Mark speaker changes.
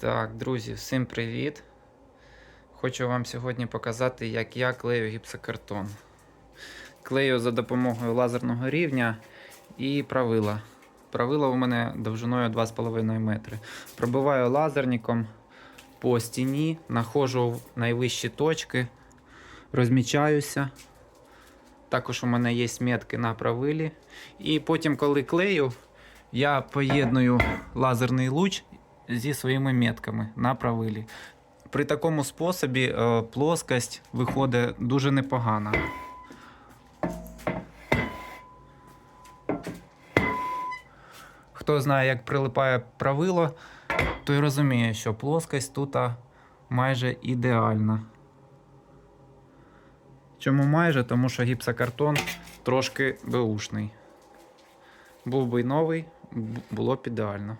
Speaker 1: Так, друзі, всім привіт! Хочу вам сьогодні показати, як я клею гіпсокартон. Клею за допомогою лазерного рівня і правила. Правила у мене довжиною 2,5 метри. Пробиваю лазерником по стіні, находжу найвищі точки, розмічаюся. Також у мене є метки на правилі. І потім, коли клею, я поєдную лазерний луч зі своїми метками на правилі. При такому способі е, плоскость виходить дуже непогана. Хто знає, як прилипає правило, той розуміє, що плоскость тут майже ідеальна. Чому майже? Тому що гіпсокартон трошки беушний. Був би новий, було б ідеально.